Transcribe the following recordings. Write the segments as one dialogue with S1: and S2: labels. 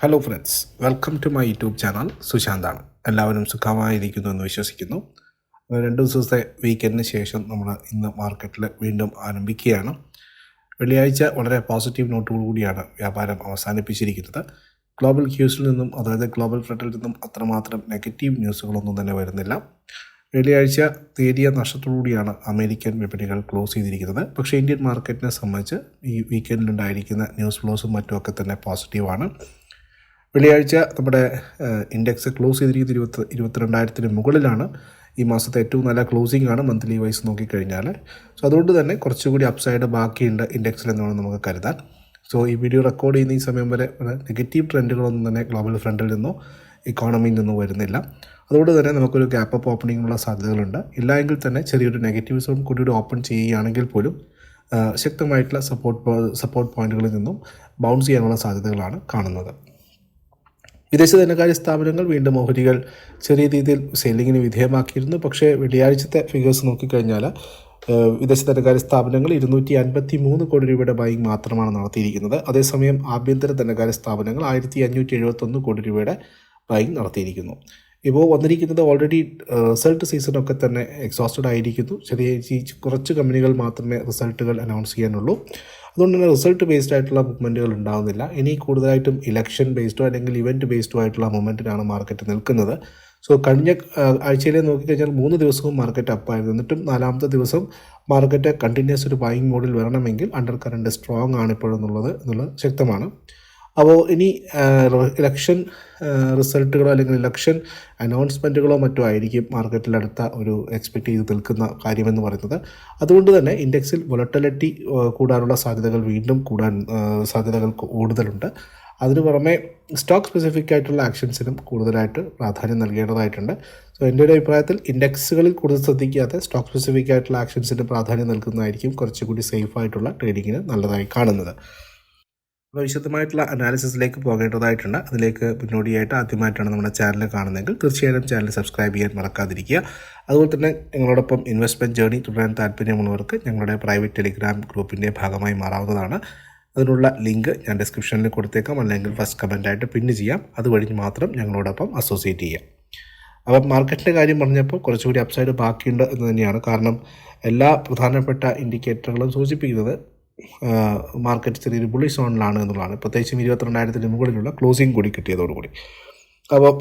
S1: Hello friends welcome to my YouTube channel സുശാന്താണ് എല്ലാവരും സുഖമായിരിക്കുന്നു എന്ന് വിശ്വസിക്കുന്നു. രണ്ട് ദിവസത്തെ വീക്കെൻഡിന് ശേഷം നമ്മൾ ഇന്ന് മാർക്കറ്റിൽ വീണ്ടും ആരംഭിക്കുകയാണ്. വെള്ളിയാഴ്ച വളരെ പോസിറ്റീവ് നോട്ടോടുകൂടിയാണ് വ്യാപാരം അവസാനിപ്പിച്ചിരിക്കുന്നത്. ഗ്ലോബൽ ക്യൂസിൽ നിന്നും അതായത് ഗ്ലോബൽ ഫ്രണ്ടിൽ നിന്നും അത്രമാത്രം നെഗറ്റീവ് ന്യൂസുകളൊന്നും തന്നെ വരുന്നില്ല. വെള്ളിയാഴ്ച നേരിയ നഷ്ടത്തോടുകൂടിയാണ് അമേരിക്കൻ വിപണികൾ ക്ലോസ് ചെയ്തിരിക്കുന്നത്. പക്ഷേ ഇന്ത്യൻ മാർക്കറ്റിനെ സംബന്ധിച്ച് ഈ വീക്കെൻഡിലുണ്ടായിരിക്കുന്ന ന്യൂസ് ഫ്ലോസും മറ്റുമൊക്കെ തന്നെ പോസിറ്റീവാണ് വെള്ളിയാഴ്ച നമ്മുടെ ഇൻഡെക്സ് ക്ലോസ് ചെയ്തിരിക്കുന്നത് ഇരുപത്തി ഇരുപത്തിരണ്ടായിരത്തിന് മുകളിലാണ്. ഈ മാസത്തെ ഏറ്റവും നല്ല ക്ലോസിംഗ് ആണ് മന്ത്ലി വൈസ് നോക്കിക്കഴിഞ്ഞാൽ. സോ അതുകൊണ്ട് തന്നെ കുറച്ചുകൂടി അപ്സൈഡ് ബാക്കിയുണ്ട് ഇൻഡെക്സിൽ എന്നാണ് നമുക്ക് കരുതാൻ. സോ ഈ വീഡിയോ റെക്കോർഡ് ചെയ്യുന്ന ഈ സമയം വരെ നെഗറ്റീവ് ട്രെൻഡുകളൊന്നും തന്നെ ഗ്ലോബൽ ഫ്രണ്ടിൽ നിന്നോ ഇക്കോണമിയിൽ നിന്നോ വരുന്നില്ല. അതുകൊണ്ട് തന്നെ നമുക്കൊരു ഗ്യാപ്പ് അപ്പ് ഓപ്പണിങ്ങിനുള്ള സാധ്യതകളുണ്ട്. ഇല്ല എങ്കിൽ തന്നെ ചെറിയൊരു നെഗറ്റീവ് സോൺ കൂടി ഓപ്പൺ ചെയ്യുകയാണെങ്കിൽ പോലും ശക്തമായിട്ടുള്ള സപ്പോർട്ട് സപ്പോർട്ട് പോയിന്റുകളിൽ നിന്നും ബൗൺസ് ചെയ്യാനുള്ള സാധ്യതകളാണ് കാണുന്നത്. വിദേശ ധനകാര്യ സ്ഥാപനങ്ങൾ വീണ്ടും ഓഹരികൾ ചെറിയ രീതിയിൽ സെല്ലിങ്ങിന് വിധേയമാക്കിയിരുന്നു. പക്ഷേ വെള്ളിയാഴ്ചത്തെ ഫിഗേഴ്സ് നോക്കിക്കഴിഞ്ഞാൽ വിദേശ ധനകാര്യ സ്ഥാപനങ്ങൾ ഇരുന്നൂറ്റി അൻപത്തി മൂന്ന് കോടി രൂപയുടെ ബൈങ് മാത്രമാണ് നടത്തിയിരിക്കുന്നത്. അതേസമയം ആഭ്യന്തര ധനകാര്യ സ്ഥാപനങ്ങൾ ആയിരത്തി അഞ്ഞൂറ്റി എഴുപത്തൊന്ന് കോടി രൂപയുടെ ബൈങ് നടത്തിയിരിക്കുന്നു. ഇപ്പോൾ വന്നിരിക്കുന്നത് ഓൾറെഡി റിസൾട്ട് സീസണൊക്കെ തന്നെ എക്സോസ്റ്റഡ് ആയിരിക്കുന്നു. ചെറിയ കുറച്ച് കമ്പനികൾ മാത്രമേ റിസൾട്ടുകൾ അനൗൺസ് ചെയ്യാനുള്ളൂ. അതുകൊണ്ട് തന്നെ റിസൾട്ട് ബേസ്ഡ് ആയിട്ടുള്ള മൂവ്മെന്റുകൾ ഉണ്ടാകുന്നില്ല ഇനി കൂടുതലായിട്ടും ഇലക്ഷൻ ബേസ്ഡോ അല്ലെങ്കിൽ ഇവന്റ് ബേസ്ഡോ ആയിട്ടുള്ള മൂവ്മെന്റിനാണ് മാർക്കറ്റ് നിൽക്കുന്നത്. സോ കഴിഞ്ഞ ആഴ്ചയിലെ നോക്കിക്കഴിഞ്ഞാൽ മൂന്ന് ദിവസവും മാർക്കറ്റ് അപ്പായിരുന്നു എന്നിട്ടും നാലാമത്തെ ദിവസം മാർക്കറ്റ് കണ്ടിന്യൂസ് ഒരു ബൈങ് മോഡിൽ വരണമെങ്കിൽ അണ്ടർ കറണ്ട് സ്ട്രോങ് ആണ് ഇപ്പോഴെന്നുള്ളത് എന്നുള്ളത് ശക്തമാണ്. അപ്പോൾ ഇനി ഇലക്ഷൻ റിസൾട്ടുകളോ അല്ലെങ്കിൽ ഇലക്ഷൻ അനൗൺസ്മെന്റുകളോ മറ്റോ ആയിരിക്കും മാർക്കറ്റിൽ അടുത്ത ഒരു എക്സ്പെക്റ്റ് ചെയ്ത് നിൽക്കുന്ന കാര്യമെന്ന് പറയുന്നത്. അതുകൊണ്ട് തന്നെ ഇൻഡെക്സിൽ വൊളട്ടിലിറ്റി കൂടാനുള്ള സാധ്യതകൾ വീണ്ടും കൂടാൻ സാധ്യതകൾ കൂടുതലുണ്ട്. അതിനു പുറമെ സ്റ്റോക്ക് സ്പെസിഫിക് ആയിട്ടുള്ള ആക്ഷൻസിനും കൂടുതലായിട്ട് പ്രാധാന്യം നൽകേണ്ടതായിട്ടുണ്ട്. സോ എന്റെ ഒരു അഭിപ്രായത്തിൽ ഇൻഡെക്സുകളിൽ കൂടുതൽ ശ്രദ്ധിക്കാതെ സ്റ്റോക്ക് സ്പെസിഫിക് ആയിട്ടുള്ള ആക്ഷൻസിന് പ്രാധാന്യം നൽകുന്നതായിരിക്കും കുറച്ചുകൂടി സേഫ് ആയിട്ടുള്ള ട്രേഡിങ്ങിന് നല്ലതായി കാണുന്നത്. വിശദമായിട്ടുള്ള അനാലിസിസിലേക്ക് പോകേണ്ടതായിട്ടുണ്ട്. അതിലേക്ക് മുന്നോടിയായിട്ട് ആദ്യമായിട്ടാണ് നമ്മുടെ ചാനൽ കാണുന്നതെങ്കിൽ തീർച്ചയായും ചാനൽ സബ്സ്ക്രൈബ് ചെയ്യാൻ മറക്കാതിരിക്കുക. അതുപോലെ തന്നെ ഞങ്ങളോടൊപ്പം ഇൻവെസ്റ്റ്മെന്റ് ജേർണി തുടരാൻ താല്പര്യമുള്ളവർക്ക് ഞങ്ങളുടെ പ്രൈവറ്റ് ടെലിഗ്രാം ഗ്രൂപ്പിന്റെ ഭാഗമായി മാറാവുന്നതാണ്. അതിനുള്ള ലിങ്ക് ഞാൻ ഡിസ്ക്രിപ്ഷനിൽ കൊടുത്തേക്കാം. അല്ലെങ്കിൽ ഫസ്റ്റ് കമന്റായിട്ട് പിന്ന് ചെയ്യാം. അതുവഴി മാത്രം ഞങ്ങളോടൊപ്പം അസോസിയേറ്റ് ചെയ്യാം. അപ്പം മാർക്കറ്റിന്റെ കാര്യം പറഞ്ഞപ്പോൾ കുറച്ചുകൂടി അപ്സൈഡ് ബാക്കിയുണ്ട് എന്ന് തന്നെയാണ്. കാരണം എല്ലാ പ്രധാനപ്പെട്ട ഇൻഡിക്കേറ്ററുകളും സൂചിപ്പിക്കുന്നത് മാർക്കറ്റ് ചെറിയൊരു ബുള്ളി സോണിലാണ് എന്നുള്ളതാണ്. പ്രത്യേകിച്ചും ഇരുപത്തിരണ്ടായിരത്തിന് മുകളിലുള്ള ക്ലോസിംഗ് കൂടി കിട്ടിയതോടുകൂടി. അപ്പോൾ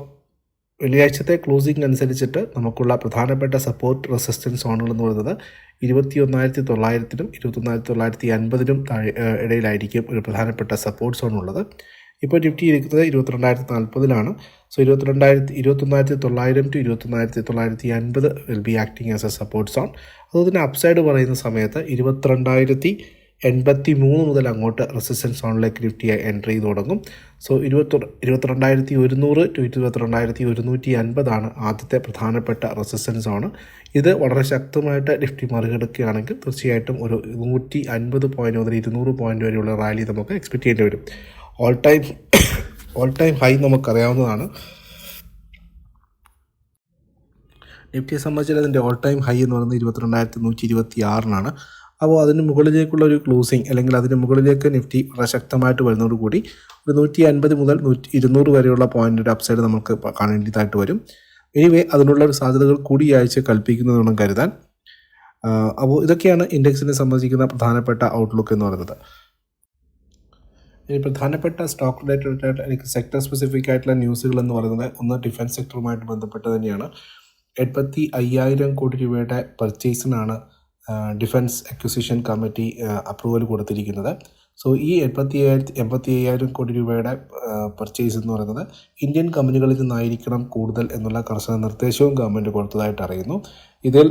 S1: വെള്ളിയാഴ്ചത്തെ ക്ലോസിംഗ് അനുസരിച്ചിട്ട് നമുക്കുള്ള പ്രധാനപ്പെട്ട സപ്പോർട്ട് റെസിസ്റ്റൻസ് സോണുകൾ എന്ന് പറയുന്നത് ഇരുപത്തി ഒന്നായിരത്തി തൊള്ളായിരത്തിനും ഇരുപത്തൊന്നായിരത്തി തൊള്ളായിരത്തി അൻപതിനും താഴെ ഇടയിലായിരിക്കും ഒരു പ്രധാനപ്പെട്ട സപ്പോർട്ട് സോൺ ഉള്ളത് ഇപ്പോൾ നിഫ്റ്റി ഇരിക്കുന്നത് ഇരുപത്തിരണ്ടായിരത്തി നാൽപ്പതിലാണ് സോ ഇരുപത്തിരണ്ടായിരത്തി ഇരുപത്തൊന്നായിരത്തി തൊള്ളായിരം ടു ഇരുപത്തൊന്നായിരത്തി തൊള്ളായിരത്തി അൻപത് will be acting as a support zone അതുപോലെ തന്നെ അപ്സൈഡ് പറയുന്ന സമയത്ത് ഇരുപത്തിരണ്ടായിരത്തി എൺപത്തി മൂന്ന് മുതൽ അങ്ങോട്ട് റെസിസ്റ്റൻസ് സോണിലേക്ക് നിഫ്റ്റി എൻട്രി ചെയ്ത് തുടങ്ങും. സോ ഇരുപത്തി ഇരുപത്തിരണ്ടായിരത്തി ഒരുന്നൂറ് ടു ഇരുപത്തിരണ്ടായിരത്തി ഒരുന്നൂറ്റി അൻപതാണ് ആദ്യത്തെ പ്രധാനപ്പെട്ട റെസിസ്റ്റൻസ് സോണ് ഇത് വളരെ ശക്തമായിട്ട് നിഫ്റ്റി മറികടക്കുകയാണെങ്കിൽ തീർച്ചയായിട്ടും ഒരു നൂറ്റി അൻപത് പോയിന്റ് മുതൽ ഇരുന്നൂറ് പോയിന്റ് വരെയുള്ള റാലി നമുക്ക് എക്സ്പെക്ട് ചെയ്യേണ്ടി വരും. All time all time high നമുക്കറിയാവുന്നതാണ്. നിഫ്റ്റിയെ സംബന്ധിച്ചാൽ അതിന്റെ ഓൾ ടൈം ഹൈ എന്ന് പറയുന്നത് ഇരുപത്തിരണ്ടായിരത്തി നൂറ്റി ഇരുപത്തി ആറിനാണ് അപ്പോൾ അതിന് മുകളിലേക്കുള്ള ഒരു ക്ലോസിങ് അല്ലെങ്കിൽ അതിന് മുകളിലേക്ക് നിഫ്റ്റി വളരെ ശക്തമായിട്ട് വരുന്നതോടുകൂടി ഒരു നൂറ്റി അൻപത് മുതൽ നൂറ്റി ഇരുന്നൂറ് വരെയുള്ള ഒരു അപ്സൈഡ് നമുക്ക് കാണേണ്ടതായിട്ട് വരും. എനിവേ അതിനുള്ള ഒരു സാധ്യതകൾ കൂടി ഈ ആഴ്ച കരുതാൻ. അപ്പോൾ ഇതൊക്കെയാണ് ഇൻഡെക്സിനെ സംബന്ധിക്കുന്ന പ്രധാനപ്പെട്ട ഔട്ട്ലുക്ക് എന്ന് പറയുന്നത്. ഇനി പ്രധാനപ്പെട്ട സ്റ്റോക്ക് റിലേറ്റഡ് ആയിട്ട് എനിക്ക് സെക്ടർ സ്പെസിഫിക് ആയിട്ടുള്ള ന്യൂസുകൾ എന്ന് പറയുന്നത് ഒന്ന് ഡിഫൻസ് സെക്ടറുമായിട്ട് ബന്ധപ്പെട്ട് തന്നെയാണ്. എൺപത്തി അയ്യായിരം കോടി രൂപയുടെ പർച്ചേസിനാണ് ഡിഫൻസ് അക്വിസിഷൻ കമ്മിറ്റി അപ്രൂവൽ കൊടുത്തിരിക്കുന്നത്. സോ ഈ എൺപത്തി അയ്യായിരത്തി എൺപത്തി അയ്യായിരം കോടി രൂപയുടെ പർച്ചേസ് എന്ന് പറയുന്നത് ഇന്ത്യൻ കമ്പനികളിൽ നിന്നായിരിക്കണം കൂടുതൽ എന്നുള്ള കർശന നിർദ്ദേശവും ഗവൺമെന്റ് കൊടുത്തതായിട്ട് അറിയുന്നു. ഇതിൽ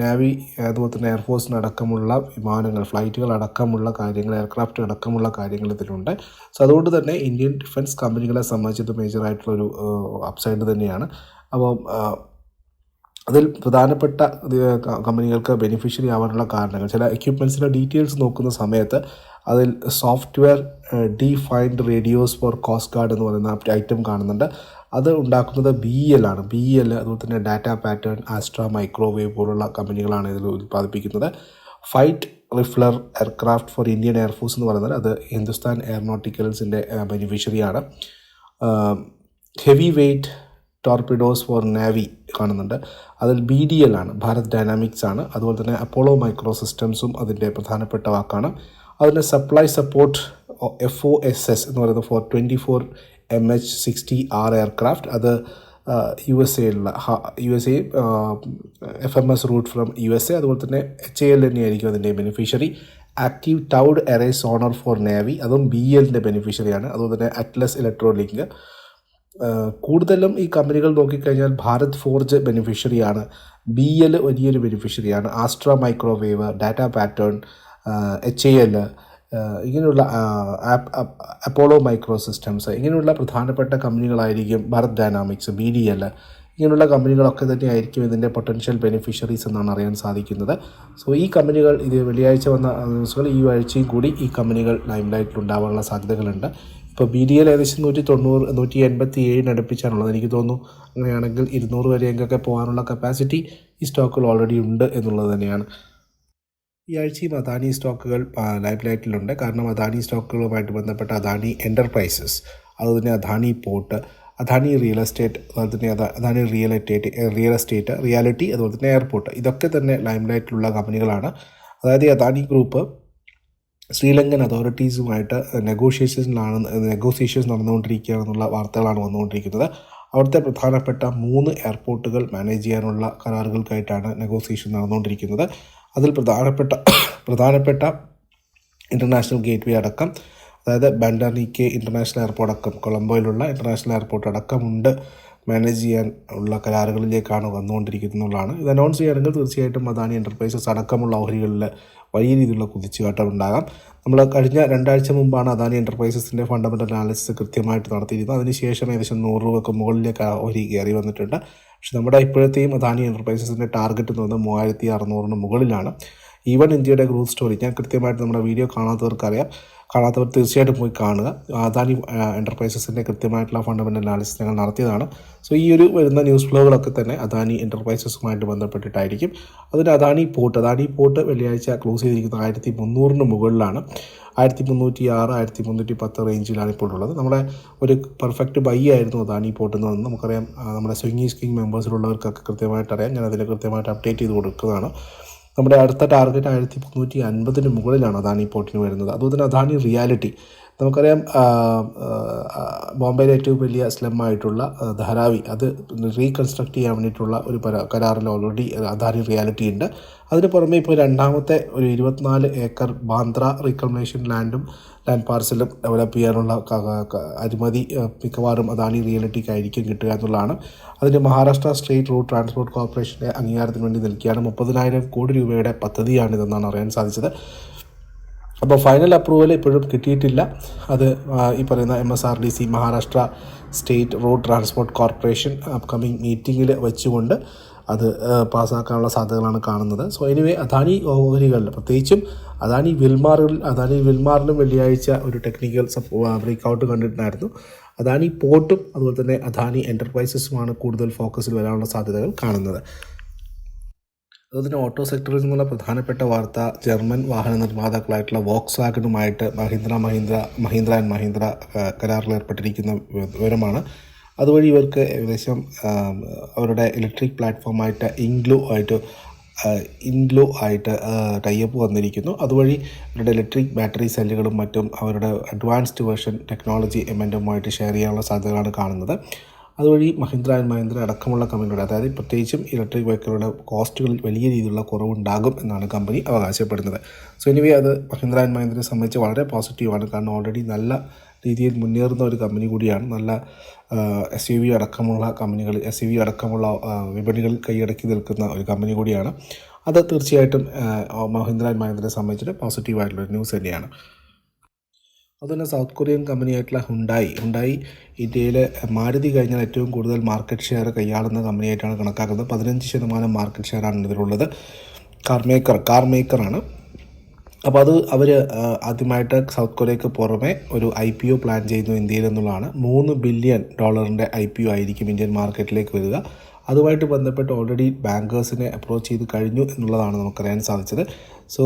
S1: നാവി അതുപോലെ തന്നെ എയർഫോഴ്സിന് അടക്കമുള്ള വിമാനങ്ങൾ ഫ്ലൈറ്റുകൾ അടക്കമുള്ള കാര്യങ്ങൾ എയർക്രാഫ്റ്റ് അടക്കമുള്ള കാര്യങ്ങൾ ഇതിലുണ്ട്. സോ അതുകൊണ്ട് തന്നെ ഇന്ത്യൻ ഡിഫൻസ് കമ്പനികളെ സംബന്ധിച്ചത് മേജറായിട്ടുള്ളൊരു അപ്സൈഡ് തന്നെയാണ്. അപ്പോൾ അതിൽ പ്രധാനപ്പെട്ട കമ്പനികൾക്ക് ബെനിഫിഷ്യറി ആവാനുള്ള കാരണങ്ങൾ. ചില എക്യുപ്മെൻസിന്റെ ഡീറ്റെയിൽസ് നോക്കുന്ന സമയത്ത് അതിൽ software defined radios for coast guard എന്ന് പറയുന്ന ഐറ്റം കാണുന്നുണ്ട്. അത് ഉണ്ടാക്കുന്നത് ബി എൽ ആണ്. ബി എൽ അതുപോലെ തന്നെ ഡാറ്റ പാറ്റേൺ ആസ്ട്ര മൈക്രോവേവ് പോലുള്ള കമ്പനികളാണ് ഇതിൽ ഉൽപ്പാദിപ്പിക്കുന്നത്. Flight refueller aircraft for Indian air force എന്ന് പറയുന്നത് അത് ഹിന്ദുസ്ഥാൻ എയറോനോട്ടിക്കൽസിന്റെ ബെനിഫിഷ്യറിയാണ് heavy weight torpedoes for navy കാണുന്നുണ്ട്. അതിൽ ബി ഡി എൽ ആണ് ഭാരത് ഡൈനാമിക്സ് ആണ്. അതുപോലെ തന്നെ അപ്പോളോ മൈക്രോ സിസ്റ്റംസും അതിന്റെ പ്രധാനപ്പെട്ട വാക്കാണ്. അതിന് supply support F O S S എന്ന് പറയുന്നത് for twenty four M H sixty R aircraft അത് U S എയിലുള്ള U S A F M S route from U S A അതുപോലെ തന്നെ എച്ച് എ എൽ തന്നെയായിരിക്കും അതിന്റെ beneficiary active towed array sonar for navy അതും B എല്ലിന്റെ ബെനിഫിഷ്യറിയാണ് അതുപോലെ തന്നെ അറ്റ്ലസ് ഇലക്ട്രോണിക് കൂടുതലും ഈ കമ്പനികൾ നോക്കിക്കഴിഞ്ഞാൽ ഭാരത് ഫോർജ് ബെനിഫിഷ്യറിയാണ് ബി എൽ വലിയൊരു ബെനിഫിഷ്യറിയാണ് Astra Microwave data pattern H A L ഇങ്ങനെയുള്ള അപ്പോളോ മൈക്രോ സിസ്റ്റംസ് ഇങ്ങനെയുള്ള പ്രധാനപ്പെട്ട കമ്പനികളായിരിക്കും Bharat Dynamics B D L ഇങ്ങനെയുള്ള കമ്പനികളൊക്കെ തന്നെ ആയിരിക്കും ഇതിന്റെ പൊട്ടൻഷ്യൽ ബെനിഫിഷ്യറീസ് എന്നാണ് അറിയാൻ സാധിക്കുന്നത്. സോ ഈ കമ്പനികൾ ഇത് വെള്ളിയാഴ്ച വന്ന ന്യൂസുകൾ ഈ ആഴ്ചയും കൂടി ഈ കമ്പനികൾ ലൈം ലൈറ്റിൽ ഉണ്ടാവാനുള്ള സാധ്യതകളുണ്ട്. ഇപ്പോൾ ബി ഡി എൽ ഏകദേശം നൂറ്റി തൊണ്ണൂറ് നൂറ്റി എൺപത്തി ഏഴിന് അടുപ്പിച്ചാണുള്ളത് എനിക്ക് തോന്നുന്നു അങ്ങനെയാണെങ്കിൽ ഇരുന്നൂറ് വരെയൊക്കെ പോകാനുള്ള കപ്പാസിറ്റി ഈ സ്റ്റോക്കുകൾ ഓൾറെഡി ഉണ്ട് എന്നുള്ളത് തന്നെയാണ്. ഈ ആഴ്ചയും അദാനി സ്റ്റോക്കുകൾ ലൈഫ് ലൈറ്റിലുണ്ട് കാരണം അദാനി സ്റ്റോക്കുകളുമായിട്ട് ബന്ധപ്പെട്ട അദാനി എന്റർപ്രൈസസ് അതുപോലെ Adani port Adani real estate അതുപോലെ തന്നെ അദാ- Adani real estate real estate reality അതുപോലെ തന്നെ എയർപോർട്ട് ഇതൊക്കെ തന്നെ ലൈം ലൈറ്റിലുള്ള കമ്പനികളാണ് അതായത് അദാനി ഗ്രൂപ്പ് ശ്രീലങ്കൻ അതോറിറ്റീസുമായിട്ട് നെഗോഷിയേഷനിലാണ് നെഗോസിയേഷൻസ് നടന്നുകൊണ്ടിരിക്കുകയാണെന്നുള്ള വാർത്തകളാണ് വന്നുകൊണ്ടിരിക്കുന്നത്. അവിടുത്തെ പ്രധാനപ്പെട്ട മൂന്ന് എയർപോർട്ടുകൾ മാനേജ് ചെയ്യാനുള്ള കരാറുകൾക്കായിട്ടാണ് നെഗോസിയേഷൻ നടന്നുകൊണ്ടിരിക്കുന്നത്. അതിൽ പ്രധാനപ്പെട്ട പ്രധാനപ്പെട്ട ഇന്റർനാഷണൽ ഗേറ്റ് വേ അടക്കം അതായത് ബാൻഡാനിക്കെ ഇന്റർനാഷണൽ എയർപോർട്ട് അടക്കം കൊളംബോയിലുള്ള ഇന്റർനാഷണൽ എയർപോർട്ട് അടക്കമുണ്ട് മാനേജ് ചെയ്യാൻ ഉള്ള കരാറുകളിലേക്കാണ് വന്നുകൊണ്ടിരിക്കുന്നതാണ് ഇത് അനൗൺസ് ചെയ്യുകയാണെങ്കിൽ തീർച്ചയായിട്ടും അദാനി എന്റർപ്രൈസസ് അടക്കമുള്ള ഓഹരികളിൽ വലിയ രീതിയിലുള്ള കുതിച്ചുകാട്ടം ഉണ്ടാകാം. നമ്മൾ കഴിഞ്ഞ രണ്ടാഴ്ച മുമ്പാണ് അദാനി എന്റർപ്രൈസസിന്റെ ഫണ്ടമെന്റൽ അനാലിസിസ് കൃത്യമായിട്ട് നടത്തിയിരുന്നത്. അതിനുശേഷം ഏകദേശം നൂറ് രൂപയ്ക്ക് മുകളിലേക്ക് ഓഹരി കയറി വന്നിട്ടുണ്ട്. പക്ഷെ നമ്മുടെ ഇപ്പോഴത്തെയും അദാനി എന്റർപ്രൈസസിന്റെ ടാർഗറ്റ് എന്ന് പറയുന്നത് മൂവായിരത്തി അറുന്നൂറിന് മുകളിലാണ്. ഈവൻ ഇന്ത്യയുടെ ഗ്രോത്ത് സ്റ്റോറി ഞാൻ കൃത്യമായിട്ട് നമ്മുടെ വീഡിയോ കാണാത്തവർക്ക് അറിയാം കാണാത്തവർ തീർച്ചയായിട്ടും പോയി കാണുക. അദാനി എന്റർപ്രൈസസിന്റെ കൃത്യമായിട്ടുള്ള ഫണ്ടമെന്റൽ അനാലിസിസ് ഞങ്ങൾ നടത്തിയതാണ്. സോ ഈ ഒരു വരുന്ന ന്യൂസ് ഫ്ലോകളൊക്കെ തന്നെ അദാനി എന്റർപ്രൈസസുമായിട്ട് ബന്ധപ്പെട്ടിട്ടായിരിക്കും. അതിന് അദാനി പോർട്ട് അദാനി പോർട്ട് വെള്ളിയാഴ്ച ക്ലോസ് ചെയ്തിരിക്കുന്നത് ആയിരത്തി മുന്നൂറിന് മുകളിലാണ്. ആയിരത്തി മുന്നൂറ്റി ആറ് ആയിരത്തി മുന്നൂറ്റി പത്ത് റേഞ്ചിലാണ് ഇപ്പോൾ ഉള്ളത്. നമ്മുടെ ഒരു പെർഫെക്റ്റ് ബൈ ആയിരുന്നു അതാണ് എന്ന് പറഞ്ഞാൽ നമുക്കറിയാം. നമ്മുടെ സ്വിംഗി സ്കിങ് മെമ്പേഴ്സിലുള്ളവർക്കൊക്കെ കൃത്യമായിട്ട് അറിയാം ഞാൻ അതിൽ കൃത്യമായിട്ട് അപ്ഡേറ്റ് ചെയ്ത് കൊടുക്കുന്നതാണ്. നമ്മുടെ അടുത്ത ടാർഗറ്റ് ആയിരത്തി മുന്നൂറ്റി അൻപതിന് മുകളിലാണ് അദാനി പോർട്ടിന് വരുന്നത്. അതുപോലെ തന്നെ അദാനി റിയാലിറ്റി നമുക്കറിയാം ബോംബെയിലെ ഏറ്റവും വലിയ സ്ലം ആയിട്ടുള്ള ധാരാവി. അത് റീകൺസ്ട്രക്ട് ചെയ്യാൻ വേണ്ടിയിട്ടുള്ള ഒരു കരാറിൽ ഓൾറെഡി അദാനി റിയാലിറ്റി ഉണ്ട്. അതിന് പുറമെ ഇപ്പോൾ രണ്ടാമത്തെ ഒരു ഇരുപത്തിനാല് ഏക്കർ ബാന്ദ്ര റീകൾമിനേഷൻ ലാൻഡും ലാൻഡ് പാർസലും ഡെവലപ്പ് ചെയ്യാനുള്ള അനുമതി മിക്കവാറും അദാനി റിയാലിറ്റിക്കായിരിക്കും കിട്ടുക എന്നുള്ളതാണ്. അതിന് മഹാരാഷ്ട്ര സ്റ്റേറ്റ് റോഡ് ട്രാൻസ്പോർട്ട് കോർപ്പറേഷന്റെ അംഗീകാരത്തിന് വേണ്ടി നൽകിയാണ് മുപ്പതിനായിരം കോടി രൂപയുടെ പദ്ധതിയാണിതെന്നാണ് അറിയാൻ സാധിച്ചത്. അപ്പോൾ ഫൈനൽ അപ്രൂവൽ ഇപ്പോഴും കിട്ടിയിട്ടില്ല. അത് ഈ പറയുന്ന M S R D C Maharashtra state road transport corporation upcoming മീറ്റിങ്ങിൽ വെച്ചുകൊണ്ട് അത് പാസ്സാക്കാനുള്ള സാധ്യതകളാണ് കാണുന്നത്. സോ എനിവേ അദാനി ഓഹരികളിൽ പ്രത്യേകിച്ചും അദാനി വിൽമാറിൽ അദാനി വിൽമാറിലും വെള്ളിയാഴ്ച ഒരു ടെക്നിക്കൽ ബ്രേക്ക്ഔട്ട് കണ്ടിട്ടുണ്ടായിരുന്നു. അദാനി പോർട്ടും അതുപോലെ തന്നെ അദാനി എന്റർപ്രൈസസുമാണ് കൂടുതൽ ഫോക്കസിൽ വരാനുള്ള സാധ്യതകൾ കാണുന്നത്. അതുപോലെ ഓട്ടോ സെക്ടറിൽ നിന്നുള്ള പ്രധാനപ്പെട്ട വാർത്ത ജർമ്മൻ വാഹന നിർമ്മാതാക്കളായിട്ടുള്ള വോക്സ് വാഗനുമായിട്ട് മഹീന്ദ്ര മഹീന്ദ്ര മഹീന്ദ്ര ആൻഡ് മഹീന്ദ്ര കരാറിൽ ഏർപ്പെട്ടിരിക്കുന്ന വിവരമാണ്. അതുവഴി ഇവർക്ക് ഏകദേശം അവരുടെ ഇലക്ട്രിക് പ്ലാറ്റ്ഫോമായിട്ട് ഇൻഗ്ലൂ ആയിട്ട് ഇൻഗ്ലോ ആയിട്ട് ടൈപ്പ് വന്നിരിക്കുന്നു. അതുവഴി അവരുടെ ഇലക്ട്രിക് ബാറ്ററി സെല്ലുകളും മറ്റും അവരുടെ അഡ്വാൻസ്ഡ് വേർഷൻ ടെക്നോളജി എമന്റുമായിട്ട് ഷെയർ ചെയ്യാനുള്ള സാധ്യതകളാണ് കാണുന്നത്. അതുവഴി മഹീന്ദ്ര ആൻഡ് മഹീന്ദ്ര അടക്കമുള്ള കമ്പനികളുടെ അതായത് പ്രത്യേകിച്ചും ഇലക്ട്രിക് വെഹിക്കിളുടെ കോസ്റ്റുകളിൽ വലിയ രീതിയിലുള്ള കുറവുണ്ടാകും എന്നാണ് കമ്പനി അവകാശപ്പെടുന്നത്. സോ എനിവേ അത് മഹീന്ദ്ര ആൻഡ് മഹീന്ദ്രയെ സംബന്ധിച്ച് വളരെ പോസിറ്റീവാണ് കാരണം ഓൾറെഡി നല്ല രീതിയിൽ മുന്നേറുന്ന ഒരു കമ്പനി കൂടിയാണ്. നല്ല എസ് യു വി അടക്കമുള്ള കമ്പനികൾ എസ് യു വി അടക്കമുള്ള വിപണികൾ കൈയടക്കി നിൽക്കുന്ന ഒരു കമ്പനി കൂടിയാണ്. അത് തീർച്ചയായിട്ടും മഹീന്ദ്ര ആൻഡ് മഹീന്ദ്രയെ സംബന്ധിച്ചിട്ട് പോസിറ്റീവായിട്ടുള്ള ന്യൂസ് തന്നെയാണ്. അതുതന്നെ സൗത്ത് കൊറിയൻ കമ്പനിയായിട്ടുള്ള ഹുണ്ടായി ഹുണ്ടായി ഇന്ത്യയിൽ മാരുതി കഴിഞ്ഞാൽ ഏറ്റവും കൂടുതൽ മാർക്കറ്റ് ഷെയർ കൈയാളുന്ന കമ്പനിയായിട്ടാണ് കണക്കാക്കുന്നത്. പതിനഞ്ച് ശതമാനം മാർക്കറ്റ് ഷെയറാണ് ഇതിലുള്ളത്. കാർ മേക്കർ കാർ മേക്കറാണ് അപ്പോൾ അത് അവർ ആദ്യമായിട്ട് സൗത്ത് കൊറിയക്ക് പുറമെ ഒരു ഐ പി ഒ പ്ലാൻ ചെയ്യുന്നു ഇന്ത്യയിൽ എന്നുള്ളതാണ്. മൂന്ന് ബില്യൺ ഡോളറിന്റെ ഐ പി ഒ ആയിരിക്കും ഇന്ത്യൻ മാർക്കറ്റിലേക്ക് വരിക. അതുമായിട്ട് ബന്ധപ്പെട്ട് ഓൾറെഡി ബാങ്കേഴ്സിനെ അപ്രോച്ച് ചെയ്ത് കഴിഞ്ഞു എന്നുള്ളതാണ് നമുക്കറിയാൻ സാധിച്ചത്. സോ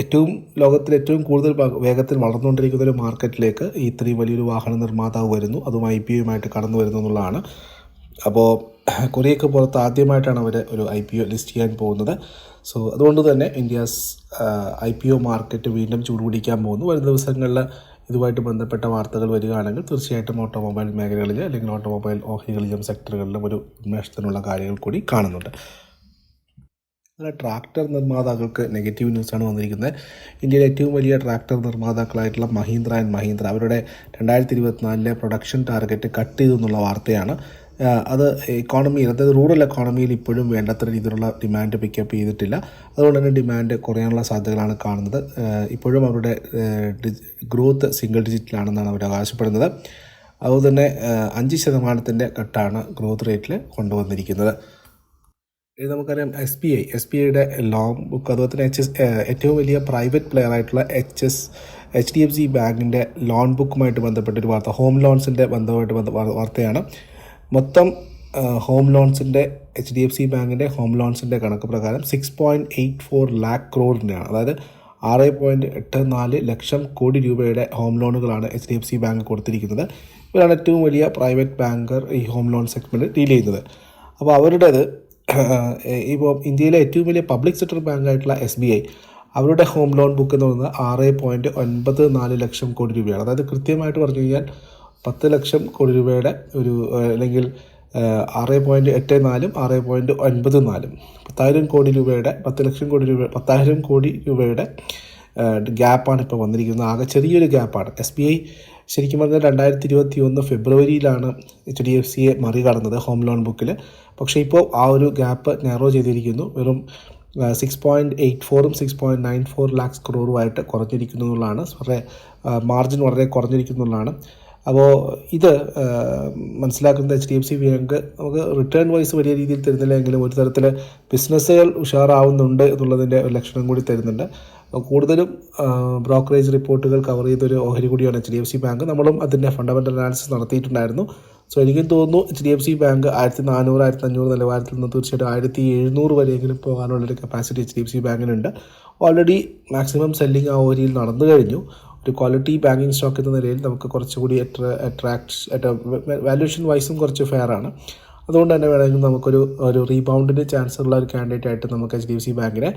S1: ഏറ്റവും ലോകത്തിൽ ഏറ്റവും കൂടുതൽ വേഗത്തിൽ വളർന്നുകൊണ്ടിരിക്കുന്ന ഒരു മാർക്കറ്റിലേക്ക് ഈ ഇത്രയും വലിയൊരു വാഹന നിർമ്മാതാവ് വരുന്നു. അതും ഐ പി ഒയുമായിട്ട് കടന്നു വരുന്നു എന്നുള്ളതാണ്. അപ്പോൾ കൊറിയയ്ക്ക് പുറത്ത് ആദ്യമായിട്ടാണ് അവർ ഒരു ഐ പി ഒ ലിസ്റ്റ് ചെയ്യാൻ പോകുന്നത്. സോ അതുകൊണ്ട് തന്നെ India's I P O market വീണ്ടും ചൂടുപിടിക്കാൻ പോകുന്നു. വരും ദിവസങ്ങളിൽ ഇതുമായിട്ട് ബന്ധപ്പെട്ട വാർത്തകൾ വരികയാണെങ്കിൽ തീർച്ചയായിട്ടും ഓട്ടോമൊബൈൽ മേഖലകളിൽ അല്ലെങ്കിൽ ഓട്ടോമൊബൈൽ ഓഹരികളിലും സെക്ടറുകളിലും ഒരു ഉന്മേഷത്തിനുള്ള കാര്യങ്ങൾ കൂടി കാണുന്നുണ്ട്. അങ്ങനെ ട്രാക്ടർ നിർമ്മാതാക്കൾക്ക് നെഗറ്റീവ് ന്യൂസാണ് വന്നിരിക്കുന്നത്. ഇന്ത്യയിലെ ഏറ്റവും വലിയ ട്രാക്ടർ നിർമ്മാതാക്കളായിട്ടുള്ള മഹീന്ദ്ര ആൻഡ് മഹീന്ദ്ര അവരുടെ രണ്ടായിരത്തി ഇരുപത്തിനാലിലെ പ്രൊഡക്ഷൻ ടാർഗറ്റ് കട്ട് ചെയ്തു എന്നുള്ള വാർത്തയാണ്. അത് ഇക്കോണമിയിൽ അതായത് റൂറൽ എക്കോണമിയിൽ ഇപ്പോഴും വേണ്ടത്ര രീതിയിലുള്ള ഡിമാൻഡ് പിക്കപ്പ് ചെയ്തിട്ടില്ല. അതുകൊണ്ട് തന്നെ ഡിമാൻഡ് കുറയാനുള്ള സാധ്യതകളാണ് കാണുന്നത്. ഇപ്പോഴും അവരുടെ ഗ്രോത്ത് സിംഗിൾ ഡിജിറ്റിലാണെന്നാണ് അവർ അവകാശപ്പെടുന്നത്. അതുപോലെ തന്നെ അഞ്ച് ശതമാനത്തിന്റെ കട്ടാണ് ഗ്രോത്ത് റേറ്റിൽ കൊണ്ടുവന്നിരിക്കുന്നത്. ഇത് നമുക്കറിയാം S B I S B ഐയുടെ ലോങ് ബുക്ക് അതുപോലെ തന്നെ എച്ച് എസ് ഏറ്റവും വലിയ പ്രൈവറ്റ് പ്ലെയർ ആയിട്ടുള്ള H S H D F C ബാങ്കിന്റെ ലോൺ ബുക്കുമായിട്ട് ബന്ധപ്പെട്ടൊരു വാർത്ത. ഹോം ലോൺസിന്റെ ബന്ധമായിട്ട് ബന്ധ വാർത്തയാണ്. മൊത്തം ഹോം ലോൺസിന്റെ എച്ച് ഡി എഫ് സി ബാങ്കിന്റെ ഹോം ലോൺസിന്റെ കണക്ക് പ്രകാരം six point eight four lakh ക്രോറിന്റെയാണ് അതായത് ആറ് പോയിന്റ് എട്ട് നാല് ലക്ഷം കോടി രൂപയുടെ home ലോണുകളാണ് H D F C bank കൊടുത്തിരിക്കുന്നത്. ഇവരാണ് ഏറ്റവും വലിയ പ്രൈവറ്റ് ബാങ്കർ ഈ ഹോം ലോൺ സെഗ്മെന്റ് ഡീൽ ചെയ്യുന്നത്. അപ്പോൾ അവരുടേത് ഇപ്പോൾ ഇന്ത്യയിലെ ഏറ്റവും വലിയ പബ്ലിക് സെക്ടർ ബാങ്കായിട്ടുള്ള എസ് ബി ഐ അവരുടെ ഹോം ലോൺ ബുക്ക് എന്ന് പറയുന്നത് ആറ് പോയിന്റ് ഒൻപത് നാല് ലക്ഷം കോടി രൂപയാണ്. അതായത് കൃത്യമായിട്ട് പറഞ്ഞു കഴിഞ്ഞാൽ പത്ത് ലക്ഷം കോടി രൂപയുടെ ഒരു അല്ലെങ്കിൽ ആറ് പോയിന്റ് എട്ട് നാലും ആറ് പോയിന്റ് ഒൻപത് നാലും പത്തായിരം കോടി രൂപയുടെ പത്ത് ലക്ഷം കോടി രൂപ പത്തായിരം കോടി രൂപയുടെ ഗ്യാപ്പാണ് ഇപ്പോൾ വന്നിരിക്കുന്നത്. ആകെ ചെറിയൊരു ഗ്യാപ്പാണ്. എസ് ബി ഐ ശരിക്കും പറഞ്ഞാൽ രണ്ടായിരത്തി ഇരുപത്തി ഒന്ന് ഫെബ്രുവരിയിലാണ് എച്ച് ഡി എഫ് സിയെ മറികടന്നത് ഹോം ലോൺ ബുക്കിൽ പക്ഷേ ഇപ്പോൾ ആ ഒരു ഗ്യാപ്പ് നാരോ ചെയ്തിരിക്കുന്നു. വെറും സിക്സ് പോയിന്റ് എയ്റ്റ് ഫോറും six point nine four lakhs ക്രോറുമായിട്ട് കുറഞ്ഞിരിക്കുന്നു എന്നുള്ളതാണ്. വളരെ മാർജിൻ വളരെ കുറഞ്ഞിരിക്കുന്നു കുറഞ്ഞിരിക്കുന്നുള്ളതാണ് അപ്പോൾ ഇത് മനസ്സിലാക്കുന്നത് H D F C bank നമുക്ക് റിട്ടേൺ വൈസ് വലിയ രീതിയിൽ തരുന്നില്ലെങ്കിലും ഒരു തരത്തിൽ ബിസിനസ്സുകൾ ഉഷാറാവുന്നുണ്ട് എന്നുള്ളതിന്റെ ഒരു ലക്ഷണം കൂടി തരുന്നുണ്ട്. കൂടുതലും ബ്രോക്കറേജ് റിപ്പോർട്ടുകൾ കവർ ചെയ്തൊരു ഓഹരി കൂടിയാണ് H D F C bank. നമ്മളും അതിന്റെ ഫണ്ടമെന്റൽ അനാലിസിസ് നടത്തിയിട്ടുണ്ടായിരുന്നു. സോ എനിക്കും തോന്നുന്നു H D F C bank ആയിരത്തി നാനൂറ് ആയിരത്തി അഞ്ഞൂറ് നിലവാരത്തിൽ നിന്ന് തീർച്ചയായിട്ടും ആയിരത്തി എഴുന്നൂറ് വരെയെങ്കിലും പോകാനുള്ളൊരു capacity H D F C ബാങ്കിനുണ്ട്. Already maximum selling ആ ഓരിയിൽ നടന്നു കഴിഞ്ഞു. ഒരു ക്വാളിറ്റി ബാങ്കിങ് സ്റ്റോക്ക് എന്ന നിലയിൽ നമുക്ക് കുറച്ചുകൂടി അട്രാക്ട് വാല്യൂഷൻ വൈസും കുറച്ച് ഫെയർ ആണ്. അതുകൊണ്ട് തന്നെ വേണമെങ്കിൽ നമുക്കൊരു ഒരു റീബൗണ്ടിന്റെ ചാൻസ് ഉള്ള ഒരു കാൻഡിഡേറ്റ് ആയിട്ട് നമുക്ക് എച്ച് ഡി എഫ് സി ബാങ്കിനെ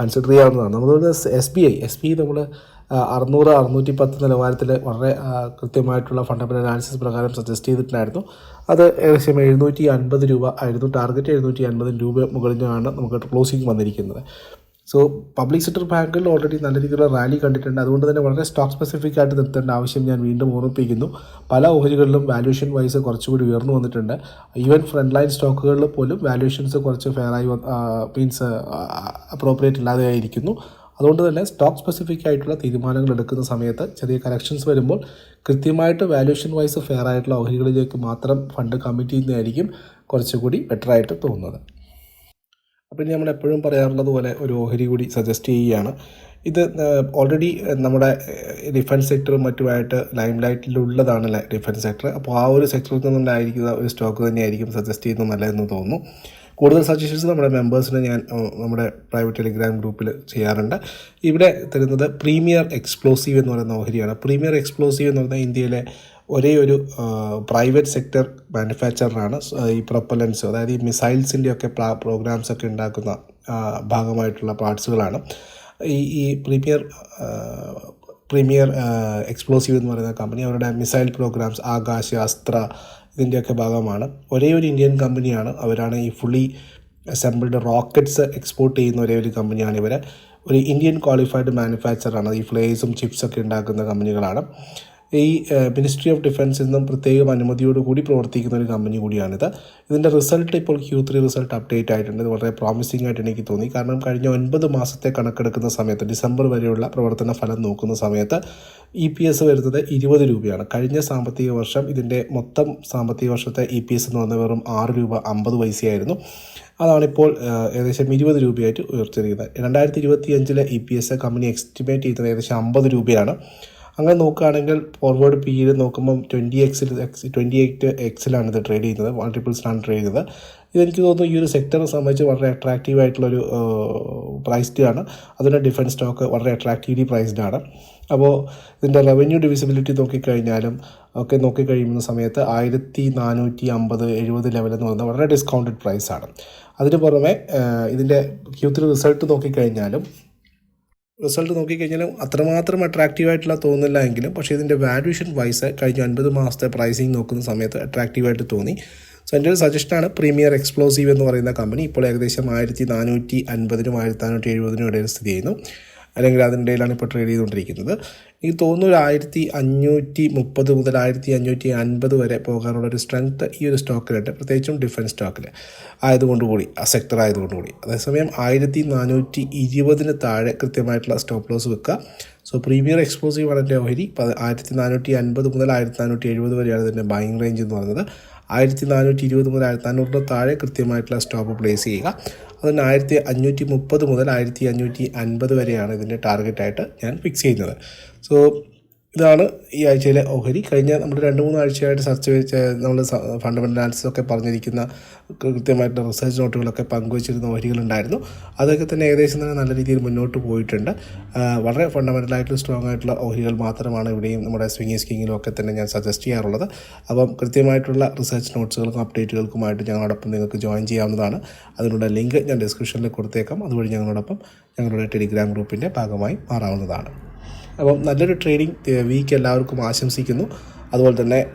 S1: കൺസിഡർ ചെയ്യാവുന്നതാണ്. നമ്മൾ S B I S B നമ്മൾ അറുന്നൂറ് അറുന്നൂറ്റി പത്ത് നിലവാരത്തിൽ വളരെ കൃത്യമായിട്ടുള്ള ഫണ്ടമെന്റൽ അനാലിസിസ് പ്രകാരം സജസ്റ്റ് ചെയ്തിട്ടുണ്ടായിരുന്നു. അത് ഏകദേശം എഴുന്നൂറ്റി അൻപത് രൂപ ആയിരുന്നു. ടാർഗറ്റ് എഴുന്നൂറ്റി അൻപത് രൂപ മുകളിലാണ് നമുക്ക് ക്ലോസിംഗ് വന്നിരിക്കുന്നത്. സോ പബ്ലിക് സെക്ടർ ബാങ്കുകളിൽ ഓൾറെഡി നല്ല രീതിയിലുള്ള റാലി കണ്ടിട്ടുണ്ട്. അതുകൊണ്ട് തന്നെ വളരെ സ്റ്റോക്ക് സ്പെസിഫിക് ആയിട്ട് നിർത്തേണ്ട ആവശ്യം ഞാൻ വീണ്ടും ഓർമ്മിപ്പിക്കുന്നു. പല ഓഹരികളിലും വാല്യൂഷൻ വൈസ് കുറച്ചുകൂടി ഉയർന്നു വന്നിട്ടുണ്ട്. ഈവൻ ഫ്രണ്ട് ലൈൻ സ്റ്റോക്കുകളിൽ പോലും വാല്യൂഷൻസ് കുറച്ച് ഫെയറായി മീൻസ് അപ്രോപ്രിയേറ്റ് ഇല്ലാതെയായിരിക്കുന്നു അതുകൊണ്ട് തന്നെ സ്റ്റോക്ക് സ്പെസിഫിക് ആയിട്ടുള്ള തീരുമാനങ്ങൾ എടുക്കുന്ന സമയത്ത് ചെറിയ കറക്ഷൻസ് വരുമ്പോൾ കൃത്യമായിട്ട് വാല്യൂഷൻ വൈസ് ഫെയർ ആയിട്ടുള്ള ഓഹരികളിലേക്ക് മാത്രം ഫണ്ട് കമ്മിറ്റ് ചെയ്യുന്നതായിരിക്കും കുറച്ചുകൂടി ബെറ്ററായിട്ട് തോന്നുന്നത്. ഇനി നമ്മൾ എപ്പോഴും പറയാറുള്ളത് പോലെ ഒരു ഓഹരി കൂടി സജസ്റ്റ് ചെയ്യുകയാണ്. ഇത് ഓൾറെഡി നമ്മുടെ ഡിഫൻസ് സെക്ടറും മറ്റുമായിട്ട് ലൈം ലൈറ്റിലുള്ളതാണ് ഡിഫൻസ് സെക്ടർ അപ്പോൾ ആ ഒരു സെക്ടറിൽ നിന്നുണ്ടായിരിക്കുന്ന ഒരു സ്റ്റോക്ക് തന്നെയായിരിക്കും സജസ്റ്റ് ചെയ്യുന്നത് നല്ലതെന്ന് തോന്നുന്നു. കൂടുതൽ സജഷൻസ് നമ്മുടെ മെമ്പേഴ്സിന് ഞാൻ നമ്മുടെ പ്രൈവറ്റ് ടെലിഗ്രാം ഗ്രൂപ്പിൽ ചെയ്യാറുണ്ട്. ഇവിടെ തരുന്നത് പ്രീമിയർ എക്സ്പ്ലോസീവ് എന്ന് പറയുന്ന ഓഹരിയാണ്. പ്രീമിയർ എക്സ്പ്ലോസീവ് എന്ന് പറയുന്നത് ഇന്ത്യയിലെ ഒരേ ഒരു പ്രൈവറ്റ് സെക്ടർ മാനുഫാക്ചറാണ് ഈ പ്രൊപ്പലൻസ് അതായത് ഈ മിസൈൽസിന്റെ ഒക്കെ പ്രോഗ്രാംസ് ഒക്കെ ഉണ്ടാക്കുന്ന ഭാഗമായിട്ടുള്ള പാർട്സുകളാണ് ഈ ഈ പ്രീമിയർ പ്രീമിയർ എക്സ്പ്ലോസീവ് എന്ന് പറയുന്ന കമ്പനി അവരുടെ മിസൈൽ പ്രോഗ്രാംസ് ആകാശ അസ്ത്ര ഇതിന്റെയൊക്കെ ഭാഗമാണ്. ഒരേ ഒരു ഇന്ത്യൻ കമ്പനിയാണ് അവരാണ് ഈ ഫുള്ളി അസംബിൾഡ് റോക്കറ്റ്സ് എക്സ്പോർട്ട് ചെയ്യുന്ന ഒരേ ഒരു കമ്പനിയാണ് ഇവർ ഒരു ഇന്ത്യൻ ക്വാളിഫൈഡ് മാനുഫാക്ചറാണ് ഈ ഫ്ലേസും ചിപ്സൊക്കെ ഉണ്ടാക്കുന്ന കമ്പനികളാണ് ഈ മിനിസ്ട്രി ഓഫ് ഡിഫൻസിൽ നിന്നും പ്രത്യേകം അനുമതിയോടുകൂടി പ്രവർത്തിക്കുന്ന ഒരു കമ്പനി കൂടിയാണിത്. ഇതിന്റെ റിസൾട്ട് ഇപ്പോൾ ക്യൂ ത്രീ റിസൾട്ട് അപ്ഡേറ്റ് ആയിട്ടുണ്ട്. ഇത് വളരെ പ്രോമിസിംഗ് ആയിട്ട് എനിക്ക് തോന്നി. കാരണം കഴിഞ്ഞ ഒൻപത് മാസത്തെ കണക്കെടുക്കുന്ന സമയത്ത് ഡിസംബർ വരെയുള്ള പ്രവർത്തന ഫലം നോക്കുന്ന സമയത്ത് ഇ പി എസ് വരുന്നത് ഇരുപത് രൂപയാണ്. കഴിഞ്ഞ സാമ്പത്തിക വർഷം ഇതിന്റെ മൊത്തം സാമ്പത്തിക വർഷത്തെ ഇ പി എസ് എന്ന് പറഞ്ഞ വെറും ആറ് രൂപ അമ്പത് പൈസയായിരുന്നു. അതാണിപ്പോൾ ഏകദേശം ഇരുപത് രൂപയായിട്ട് ഉയർത്തിയിരിക്കുന്നത്. രണ്ടായിരത്തി ഇരുപത്തി അഞ്ചിലെ E P S company estimate ചെയ്തത് ഏകദേശം അമ്പത് രൂപയാണ്. അങ്ങനെ നോക്കുകയാണെങ്കിൽ ഫോർവേഡ് പി യിൽ നോക്കുമ്പം ട്വന്റി എക്സിൽ എക്സ് ട്വന്റി എയ്റ്റ് എക്സിലാണ് ഇത് ട്രേഡ് ചെയ്യുന്നത്. മൾട്ടിപ്പിൾസിലാണ് ട്രേഡ് ചെയ്യുന്നത്. ഇതെനിക്ക് തോന്നുന്നു ഈ ഒരു സെക്ടറെ സംബന്ധിച്ച് വളരെ അട്രാക്റ്റീവ് ആയിട്ടുള്ളൊരു പ്രൈസ്ഡ് ആണ്. അതിന്റെ ഡിഫൻസ് സ്റ്റോക്ക് വളരെ അട്രാക്റ്റീവ്ലി പ്രൈസ്ഡ് ആണ്. അപ്പോൾ ഇതിന്റെ റവന്യൂ ഡിവിസിബിലിറ്റി നോക്കിക്കഴിഞ്ഞാലും ഒക്കെ നോക്കിക്കഴിയുന്ന സമയത്ത് ആയിരത്തി നാനൂറ്റി അമ്പത് എഴുപത് ലെവലെന്ന് പറയുന്നത് വളരെ ഡിസ്കൗണ്ടഡ് പ്രൈസാണ് അതിന് പുറമെ ഇതിന്റെ ക്യൂത്തിൽ റിസൾട്ട് നോക്കിക്കഴിഞ്ഞാലും റിസൾട്ട് നോക്കിക്കഴിഞ്ഞാലും അത്രമാത്രം അട്രാക്റ്റീവ് ആയിട്ടുള്ള തോന്നില്ല എങ്കിലും പക്ഷേ ഇതിന്റെ വാല്യൂഷൻ വൈസ് കഴിഞ്ഞ അൻപത് മാസത്തെ പ്രൈസിങ് നോക്കുന്ന സമയത്ത് അട്രാക്റ്റീവായിട്ട് തോന്നി. സോ എന്റെ ഒരു സജഷനാണ് പ്രീമിയർ എക്സ്പ്ലോസീവ് എന്ന് പറയുന്ന കമ്പനി ഇപ്പോൾ ഏകദേശം ആയിരത്തി നാനൂറ്റി അൻപതിനും ആയിരത്തി നാനൂറ്റി എഴുപതിനും ഇടയിൽ സ്ഥിതി ചെയ്യുന്നു. അല്ലെങ്കിൽ അതിന്റെ ഇടയിലാണ് ഇപ്പോൾ ട്രേഡ് ചെയ്തുകൊണ്ടിരിക്കുന്നത്. എനിക്ക് തോന്നുന്നു ഒരു ആയിരത്തി അഞ്ഞൂറ്റി മുപ്പത് മുതൽ ആയിരത്തി അഞ്ഞൂറ്റി അൻപത് വരെ പോകാനുള്ള ഒരു സ്ട്രെങ്ത് ഈ ഒരു സ്റ്റോക്കിലുണ്ട് പ്രത്യേകിച്ചും ഡിഫൻസ് സ്റ്റോക്കിൽ ആയതുകൊണ്ട് കൂടി ആ സെക്ടർ ആയതുകൊണ്ട് കൂടി. അതേസമയം ആയിരത്തി നാനൂറ്റി ഇരുപതിന് താഴെ കൃത്യമായിട്ടുള്ള സ്റ്റോപ്പ് ലോസ് വെക്കുക സോ പ്രീമിയർ എക്സ്പ്ലോസീവ് ആണ് എന്റെ ഓഹരി. ആയിരത്തി നാനൂറ്റി അൻപത് മുതൽ ആയിരത്തി നാനൂറ്റി എഴുപത് വരെയാണ് ഇതിന്റെ ബൈങ് റേഞ്ച് എന്ന് പറയുന്നത്. ആയിരത്തി നാനൂറ്റി ഇരുപത് മുതൽ ആയിരത്തി നാനൂറിന് താഴെ കൃത്യമായിട്ടുള്ള സ്റ്റോപ്പ് പ്ലേസ് ചെയ്യുക. അതിന് ആയിരത്തി അഞ്ഞൂറ്റി മുപ്പത് മുതൽ ആയിരത്തി അഞ്ഞൂറ്റി അൻപത് വരെയാണ് ഇതിന്റെ ടാർഗറ്റായിട്ട് ഞാൻ ഫിക്സ് ചെയ്യുന്നത്. സോ ഇതാണ് ഈ ആഴ്ചയിലെ ഓഹരി. കഴിഞ്ഞ നമ്മൾ രണ്ട് മൂന്ന് ആഴ്ചയായിട്ട് സർച്ച് വെച്ച് നമ്മൾ ഫണ്ടമെന്റൽ അനാലിസിസ് ഒക്കെ പറഞ്ഞിരിക്കുന്ന കൃത്യമായിട്ടുള്ള റിസർച്ച് നോട്ടുകളൊക്കെ പങ്കുവച്ചിരുന്ന ഓഹരികളുണ്ടായിരുന്നു. അതൊക്കെ തന്നെ ഏകദേശം തന്നെ നല്ല രീതിയിൽ മുന്നോട്ട് പോയിട്ടുണ്ട്. വളരെ ഫണ്ടമെന്റലായിട്ടുള്ള സ്ട്രോങ് ആയിട്ടുള്ള ഓഹരികൾ മാത്രമാണ് ഇവിടെയും നമ്മുടെ സ്വിംഗി സ്കിങ്ങിലും ഒക്കെ തന്നെ ഞാൻ സജസ്റ്റ് ചെയ്യാറുള്ളത്. അപ്പം കൃത്യമായിട്ടുള്ള റിസർച്ച് നോട്ട്സുകൾക്കും അപ്ഡേറ്റുകൾക്കുമായിട്ട് ഞങ്ങളോടൊപ്പം നിങ്ങൾക്ക് ജോയിൻ ചെയ്യാവുന്നതാണ്. അതിനുള്ള ലിങ്ക് ഞാൻ ഡിസ്ക്രിപ്ഷനിൽ കൊടുത്തേക്കാം. അതുവഴി ഞങ്ങളോടൊപ്പം ഞങ്ങളുടെ ടെലിഗ്രാം ഗ്രൂപ്പിന്റെ ഭാഗമായി മാറാവുന്നതാണ്. അപ്പം നല്ലൊരു ട്രേഡിംഗ് വീക്ക് എല്ലാവർക്കും ആശംസിക്കുന്നു. അതുപോലെ തന്നെ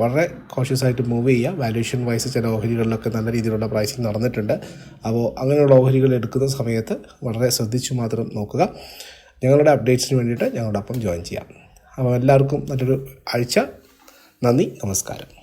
S1: വളരെ കോഷ്യസ് ആയിട്ട് മൂവ് ചെയ്യുക. വാല്യൂഷൻ വൈസ് ചില ഓഹരികളിലൊക്കെ നല്ല രീതിയിലുള്ള പ്രൈസിങ് നടന്നിട്ടുണ്ട്. അപ്പോൾ അങ്ങനെയുള്ള ഓഹരികൾ എടുക്കുന്ന സമയത്ത് വളരെ ശ്രദ്ധിച്ചു മാത്രം നോക്കുക. ഞങ്ങളുടെ അപ്ഡേറ്റ്സിന് വേണ്ടിയിട്ട് ഞങ്ങളോടൊപ്പം ജോയിൻ ചെയ്യാം. അപ്പോൾ എല്ലാവർക്കും നല്ലൊരു ആഴ്ച. നന്ദി നമസ്കാരം.